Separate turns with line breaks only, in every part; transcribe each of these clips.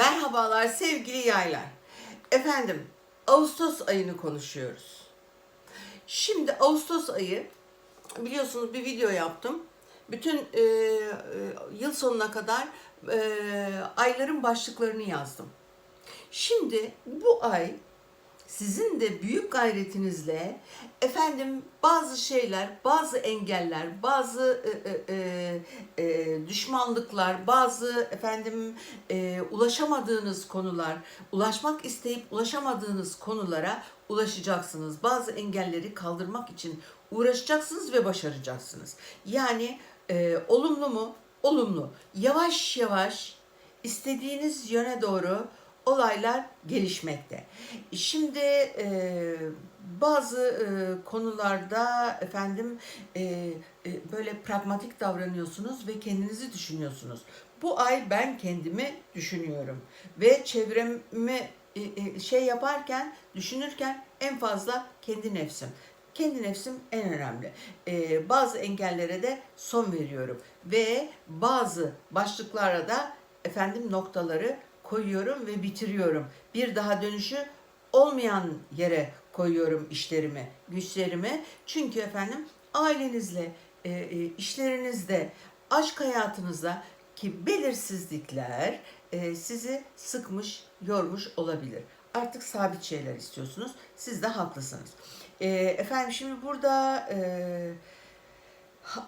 Merhabalar sevgili yaylar. Efendim Ağustos ayını konuşuyoruz. Şimdi Ağustos ayı biliyorsunuz bir video yaptım. Bütün e, e, yıl sonuna kadar e, ayların başlıklarını yazdım. Şimdi bu ay sizin de büyük gayretinizle efendim bazı şeyler, bazı engeller, bazı e, e, e, e, düşmanlıklar, bazı efendim e, ulaşamadığınız konular, ulaşmak isteyip ulaşamadığınız konulara ulaşacaksınız. Bazı engelleri kaldırmak için uğraşacaksınız ve başaracaksınız. Yani e, olumlu mu? Olumlu. Yavaş yavaş istediğiniz yöne doğru olaylar gelişmekte. Şimdi e, bazı e, konularda efendim e, e, böyle pragmatik davranıyorsunuz ve kendinizi düşünüyorsunuz. Bu ay ben kendimi düşünüyorum ve çevremi e, e, şey yaparken, düşünürken en fazla kendi nefsim. Kendi nefsim en önemli. E, bazı engellere de son veriyorum ve bazı başlıklara da efendim noktaları koyuyorum ve bitiriyorum. Bir daha dönüşü olmayan yere koyuyorum işlerimi, güçlerimi. Çünkü efendim ailenizle, e, e, işlerinizde, aşk hayatınızda ki belirsizlikler e, sizi sıkmış, yormuş olabilir. Artık sabit şeyler istiyorsunuz. Siz de haklısınız. Efendim şimdi burada e,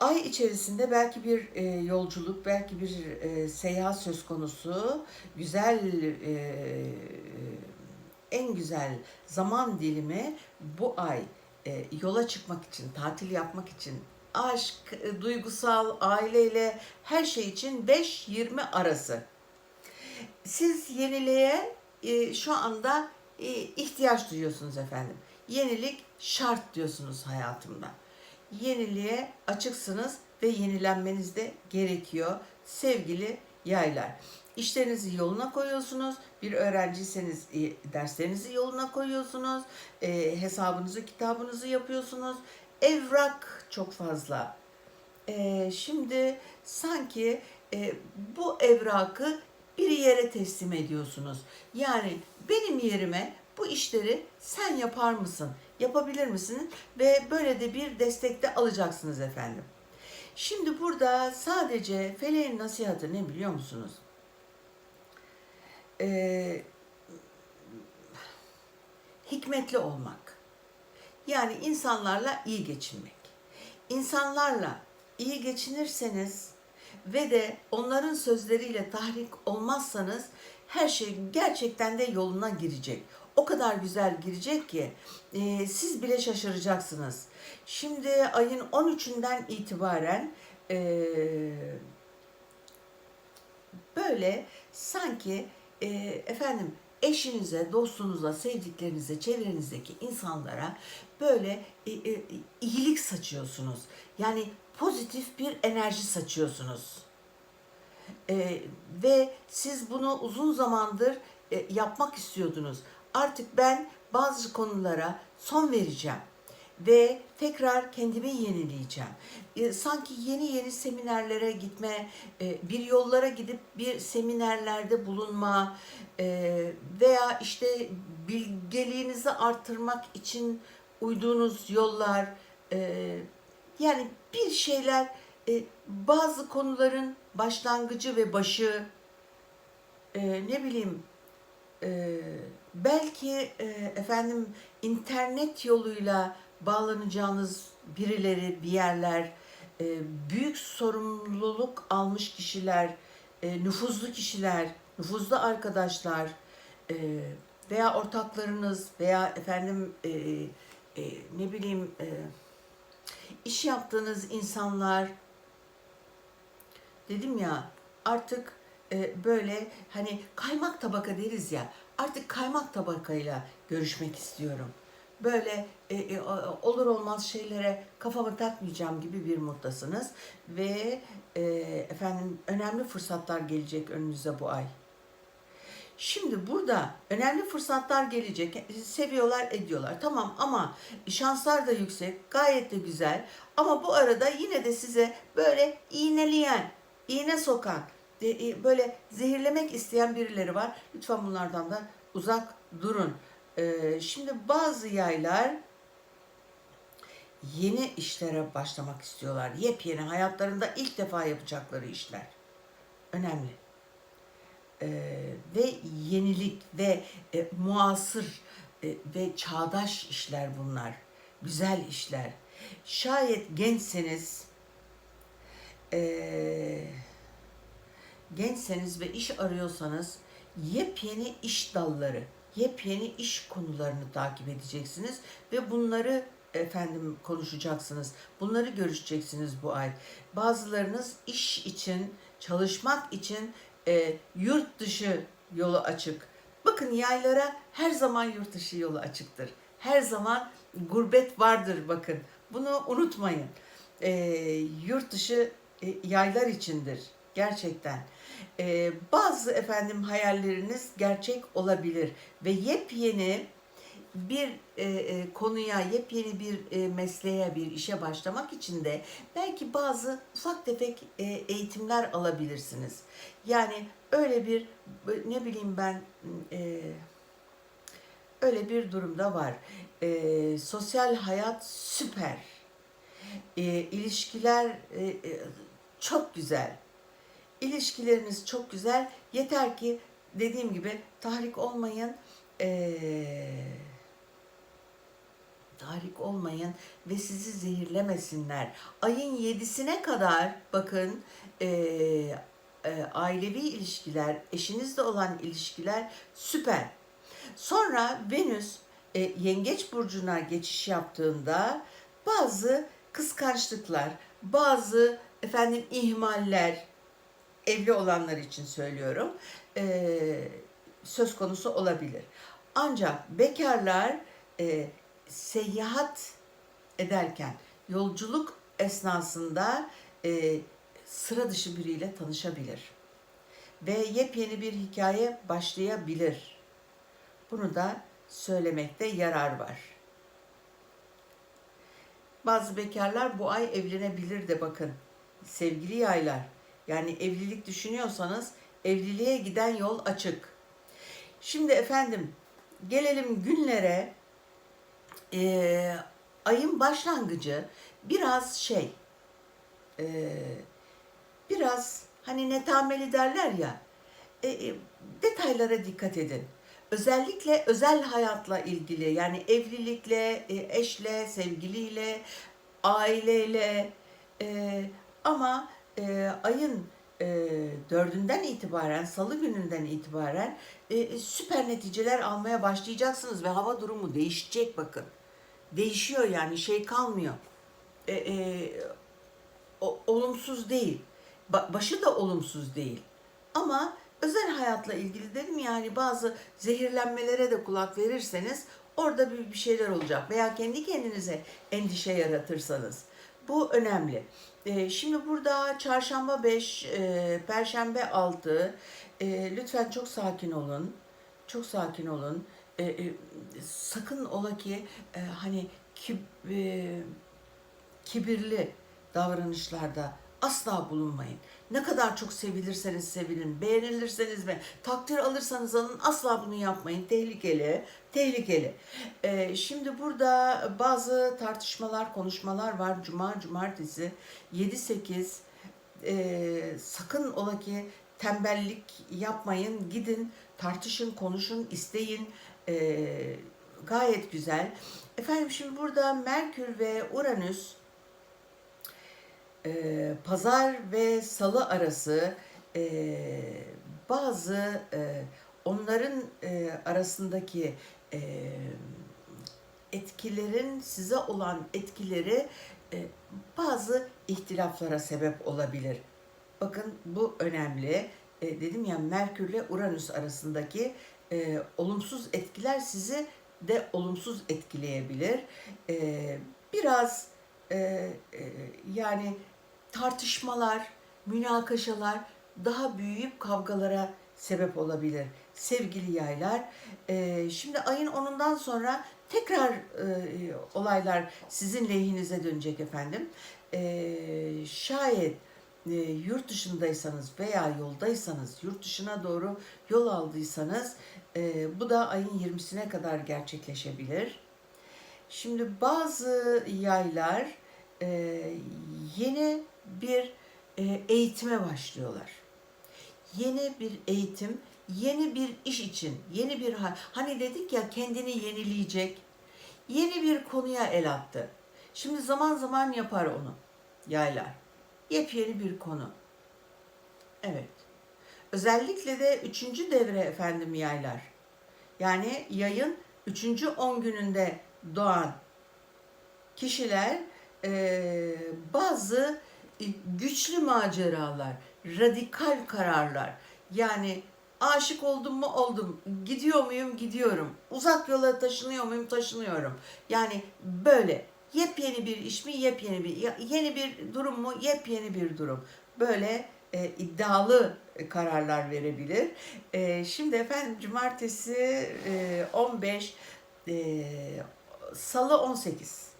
ay içerisinde belki bir e, yolculuk, belki bir e, seyahat söz konusu. Güzel, e, en güzel zaman dilimi bu ay e, yola çıkmak için, tatil yapmak için, aşk, e, duygusal, aileyle her şey için 5-20 arası. Siz yeniliğe e, şu anda e, ihtiyaç duyuyorsunuz efendim. Yenilik şart diyorsunuz hayatımda yeniliğe açıksınız ve yenilenmeniz de gerekiyor sevgili yaylar. İşlerinizi yoluna koyuyorsunuz. Bir öğrenciyseniz e, derslerinizi yoluna koyuyorsunuz. E, hesabınızı, kitabınızı yapıyorsunuz. Evrak çok fazla. E, şimdi sanki e, bu evrakı bir yere teslim ediyorsunuz. Yani benim yerime bu işleri sen yapar mısın? Yapabilir misin? Ve böyle de bir destekte alacaksınız efendim. Şimdi burada sadece feleğin nasihatı ne biliyor musunuz? Ee, hikmetli olmak. Yani insanlarla iyi geçinmek. İnsanlarla iyi geçinirseniz ve de onların sözleriyle tahrik olmazsanız her şey gerçekten de yoluna girecek. O kadar güzel girecek ki e, siz bile şaşıracaksınız. Şimdi ayın 13'ünden itibaren e, böyle sanki e, efendim eşinize, dostunuza, sevdiklerinize, çevrenizdeki insanlara böyle e, e, iyilik saçıyorsunuz. Yani pozitif bir enerji saçıyorsunuz. E, ve siz bunu uzun zamandır e, yapmak istiyordunuz. Artık ben bazı konulara son vereceğim ve tekrar kendimi yenileyeceğim. E, sanki yeni yeni seminerlere gitme, e, bir yollara gidip bir seminerlerde bulunma e, veya işte bilgeliğinizi arttırmak için uyduğunuz yollar, e, yani bir şeyler, bazı konuların başlangıcı ve başı, ne bileyim, belki e, efendim internet yoluyla bağlanacağınız birileri, bir yerler, e, büyük sorumluluk almış kişiler, e, nüfuzlu kişiler, nüfuzlu arkadaşlar e, veya ortaklarınız veya efendim e, e, ne bileyim e, iş yaptığınız insanlar. Dedim ya artık e, böyle hani kaymak tabaka deriz ya artık kaymak tabakayla görüşmek istiyorum. Böyle e, e, olur olmaz şeylere kafamı takmayacağım gibi bir moddasınız ve e, efendim önemli fırsatlar gelecek önünüze bu ay. Şimdi burada önemli fırsatlar gelecek. Seviyorlar, ediyorlar. Tamam ama şanslar da yüksek. Gayet de güzel. Ama bu arada yine de size böyle iğneleyen, iğne sokan, e, böyle zehirlemek isteyen birileri var. Lütfen bunlardan da uzak durun. Ee, şimdi bazı yaylar yeni işlere başlamak istiyorlar. Yepyeni hayatlarında ilk defa yapacakları işler. Önemli. Ee, ve yenilik ve e, muasır e, ve çağdaş işler bunlar. Güzel işler. Şayet gençseniz e, gençseniz ve iş arıyorsanız yepyeni iş dalları, yepyeni iş konularını takip edeceksiniz ve bunları efendim konuşacaksınız. Bunları görüşeceksiniz bu ay. Bazılarınız iş için, çalışmak için e, yurt dışı yolu açık. Bakın yaylara her zaman yurt dışı yolu açıktır. Her zaman gurbet vardır bakın. Bunu unutmayın. E, yurt dışı e, yaylar içindir gerçekten. E, bazı efendim hayalleriniz gerçek olabilir ve yepyeni bir e, e, konuya, yepyeni bir e, mesleğe, bir işe başlamak için de belki bazı ufak tefek e, eğitimler alabilirsiniz. Yani öyle bir ne bileyim ben e, öyle bir durumda var. E, sosyal hayat süper. E, ilişkiler e, e, çok güzel. İlişkileriniz çok güzel. Yeter ki dediğim gibi tahrik olmayın. Eee tahrik olmayın ve sizi zehirlemesinler. Ayın yedisine kadar bakın e, e, ailevi ilişkiler, eşinizle olan ilişkiler süper. Sonra Venüs e, Yengeç burcuna geçiş yaptığında bazı kıskançlıklar, bazı efendim ihmaller, evli olanlar için söylüyorum, e, söz konusu olabilir. Ancak bekarlar e, seyahat ederken, yolculuk esnasında e, sıra dışı biriyle tanışabilir. Ve yepyeni bir hikaye başlayabilir. Bunu da söylemekte yarar var. Bazı bekarlar bu ay evlenebilir de bakın. Sevgili yaylar. Yani evlilik düşünüyorsanız evliliğe giden yol açık. Şimdi efendim gelelim günlere e, ayın başlangıcı biraz şey e, biraz hani netameli derler ya e, e, detaylara dikkat edin. Özellikle özel hayatla ilgili yani evlilikle, e, eşle, sevgiliyle, aileyle e, ama e, ayın e, dördünden itibaren, salı gününden itibaren e, süper neticeler almaya başlayacaksınız ve hava durumu değişecek bakın. Değişiyor yani şey kalmıyor. E, e, o, olumsuz değil. Ba- başı da olumsuz değil. Ama özel hayatla ilgili dedim yani bazı zehirlenmelere de kulak verirseniz orada bir, bir şeyler olacak. Veya kendi kendinize endişe yaratırsanız. Bu önemli. E, şimdi burada çarşamba 5, e, perşembe 6. E, lütfen çok sakin olun. Çok sakin olun. E, sakın ola ki hani kib, e, kibirli davranışlarda asla bulunmayın. Ne kadar çok sevilirseniz sevinin, beğenilirseniz ve takdir alırsanız alın asla bunu yapmayın. Tehlikeli, tehlikeli. Ee, şimdi burada bazı tartışmalar, konuşmalar var. Cuma, cumartesi 7-8 ee, sakın ola ki tembellik yapmayın. Gidin, tartışın, konuşun, isteyin. Ee, gayet güzel. Efendim şimdi burada Merkür ve Uranüs e, pazar ve salı arası e, bazı e, onların e, arasındaki e, etkilerin size olan etkileri e, bazı ihtilaflara sebep olabilir. Bakın bu önemli. E, dedim ya Merkür ile Uranüs arasındaki e, olumsuz etkiler sizi de olumsuz etkileyebilir. E, biraz e, e, yani tartışmalar, münakaşalar daha büyüyüp kavgalara sebep olabilir. Sevgili yaylar, e, şimdi ayın 10'undan sonra tekrar e, olaylar sizin lehinize dönecek efendim. E, şayet yurt dışındaysanız veya yoldaysanız, yurt dışına doğru yol aldıysanız bu da ayın 20'sine kadar gerçekleşebilir. Şimdi bazı yaylar yeni bir e, eğitime başlıyorlar. Yeni bir eğitim, yeni bir iş için, yeni bir ha- hani dedik ya kendini yenileyecek, yeni bir konuya el attı. Şimdi zaman zaman yapar onu yaylar. Yepyeni bir konu. Evet. Özellikle de üçüncü devre efendim yaylar. Yani yayın üçüncü on gününde doğan kişiler eee, bazı e, güçlü maceralar, radikal kararlar. Yani aşık oldum mu oldum, gidiyor muyum gidiyorum, uzak yola taşınıyor muyum taşınıyorum. Yani böyle yepyeni bir iş mi yepyeni bir, yeni bir durum mu yepyeni bir durum. Böyle e, iddialı kararlar verebilir. E, şimdi efendim cumartesi e, 15, e, salı 18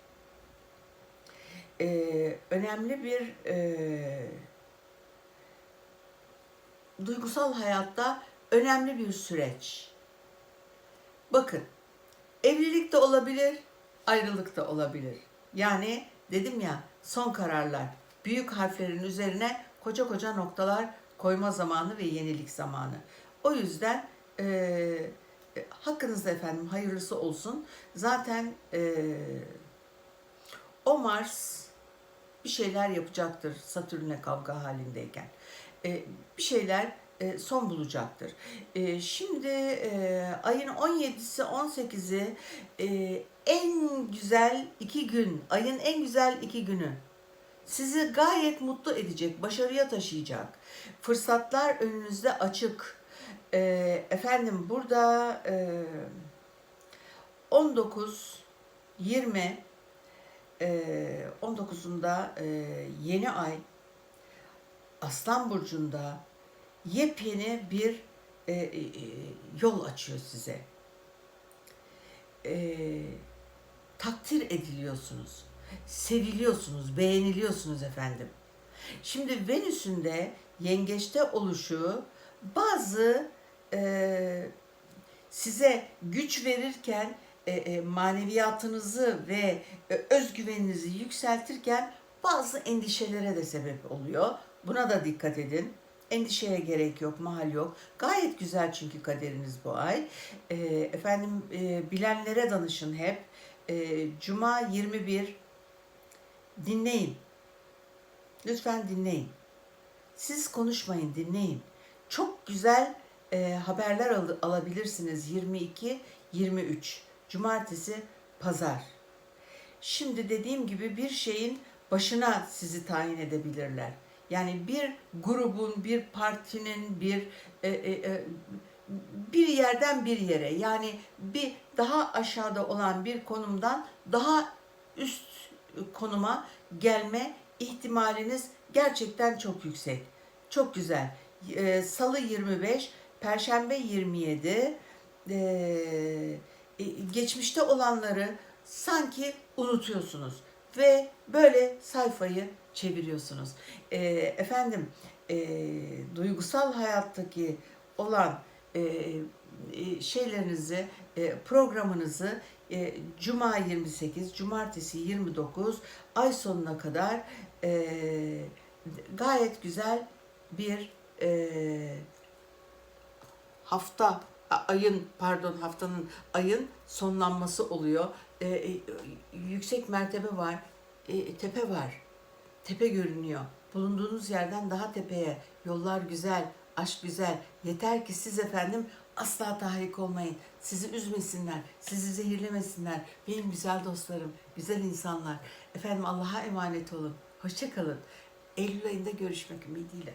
e, önemli bir e, duygusal hayatta önemli bir süreç. Bakın, evlilik de olabilir, ayrılık da olabilir. Yani dedim ya son kararlar, büyük harflerin üzerine koca koca noktalar koyma zamanı ve yenilik zamanı. O yüzden e, hakkınızda efendim hayırlısı olsun. Zaten e, o Mars bir şeyler yapacaktır Satürn'le kavga halindeyken. E, bir şeyler e, son bulacaktır. E, şimdi e, ayın 17'si 18'i e, en güzel iki gün, ayın en güzel iki günü. Sizi gayet mutlu edecek, başarıya taşıyacak. Fırsatlar önünüzde açık. E, efendim burada e, 19, 20, ee, 19'unda e, yeni ay Aslan Burcu'nda yepyeni bir e, e, yol açıyor size. E, takdir ediliyorsunuz, seviliyorsunuz, beğeniliyorsunuz efendim. Şimdi Venüs'ün de yengeçte oluşu bazı e, size güç verirken e, e, maneviyatınızı ve e, özgüveninizi yükseltirken bazı endişelere de sebep oluyor. Buna da dikkat edin. Endişeye gerek yok, mahal yok. Gayet güzel çünkü kaderiniz bu ay. Efendim bilenlere danışın hep. Cuma 21 dinleyin. Lütfen dinleyin. Siz konuşmayın, dinleyin. Çok güzel e, haberler al- alabilirsiniz 22 23 cumartesi pazar. Şimdi dediğim gibi bir şeyin başına sizi tayin edebilirler. Yani bir grubun, bir partinin, bir e, e, e, bir yerden bir yere yani bir daha aşağıda olan bir konumdan daha üst konuma gelme ihtimaliniz gerçekten çok yüksek. Çok güzel. Ee, Salı 25, Perşembe 27. Ee, geçmişte olanları sanki unutuyorsunuz ve böyle sayfayı çeviriyorsunuz. Ee, efendim e, duygusal hayattaki olan e, e, şeylerinizi, e, programınızı e, Cuma 28, Cumartesi 29 ay sonuna kadar e, gayet güzel bir e, hafta ayın pardon haftanın ayın sonlanması oluyor. E, e, yüksek mertebe var, e, tepe var, tepe görünüyor. Bulunduğunuz yerden daha tepeye yollar güzel, aşk güzel. Yeter ki siz efendim asla tahrik olmayın. Sizi üzmesinler, sizi zehirlemesinler. Benim güzel dostlarım, güzel insanlar. Efendim Allah'a emanet olun. Hoşça kalın. Eylül ayında görüşmek ümidiyle.